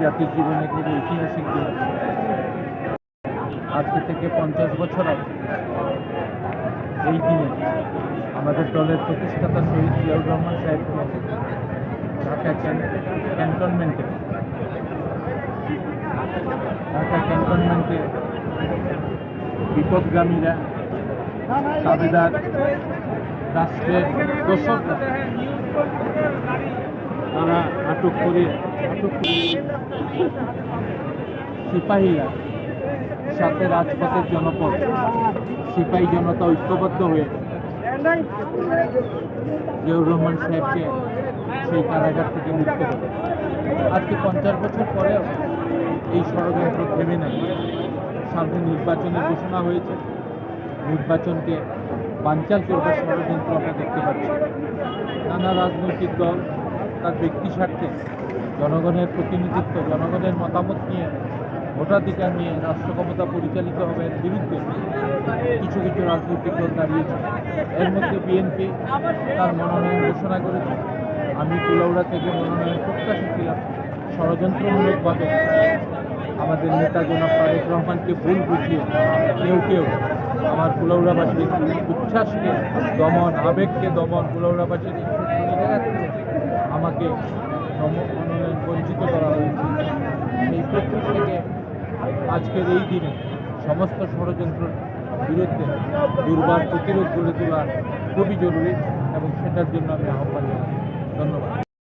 জাতির জীবনে খুব ঐতিহাসিক দিন। আজকে থেকে পঞ্চাশ বছর আগে এই দিনে আমাদের দলের প্রতিষ্ঠাতা শহীদ জিয়াউর রহমান সাহেবকে ঢাকা ক্যান- ক্যান্টনমেন্টে, ঢাকা ক্যান্টনমেন্টে বিপদগামীরা দাবিদার রাষ্ট্রের দোষকরা আটক করে আটক করে সিপাহীরা সাথে রাজপথের জনপদ। সিপাহী জনতা ঐক্যবদ্ধ হয়ে জিয়াউর রহমান সাহেবকে সেই কারাগার থেকে মুক্ত আজকে পঞ্চাশ বছর পরেও এই ষড়যন্ত্র থেমে নেই। সামনে নির্বাচনের ঘোষণা হয়েছে। নির্বাচনকে বানচাল করবার ষড়যন্ত্র আমরা দেখতে পাচ্ছি। নানা রাজনৈতিক দল তার ব্যক্তি স্বার্থে জনগণের প্রতিনিধিত্ব, জনগণের মতামত নিয়ে ভোটাধিকার নিয়ে রাষ্ট্র ক্ষমতা পরিচালিত হবে এর বিরুদ্ধে কিছু কিছু রাজনৈতিক দল দাঁড়িয়েছে। এর মধ্যে বিএনপি তার মনোনয়ন ঘোষণা করেছে। আমি কুলাউড়া থেকে মনোনয়ন প্রত্যাশী ছিলাম। ষড়যন্ত্রমূলকভাবে আমাদের নেতা জনাব তারেক রহমানকে ভুল বুঝিয়ে কেউ কেউ আমার কুলাউড়াবাসীর উচ্ছ্বাসকে, দমন, আবেগকে দমন কুলাউড়াবাসীর জায়গাতে আমাকে বঞ্চিত করা হয়েছে। এই থেকে আজকের এই দিনে সমস্ত ষড়যন্ত্রের বিরুদ্ধে দুর্বার প্রতিরোধ গড়ে তোলা খুবই জরুরি এবং সেটার জন্য আমি আহ্বান জানাই ধন্যবাদ।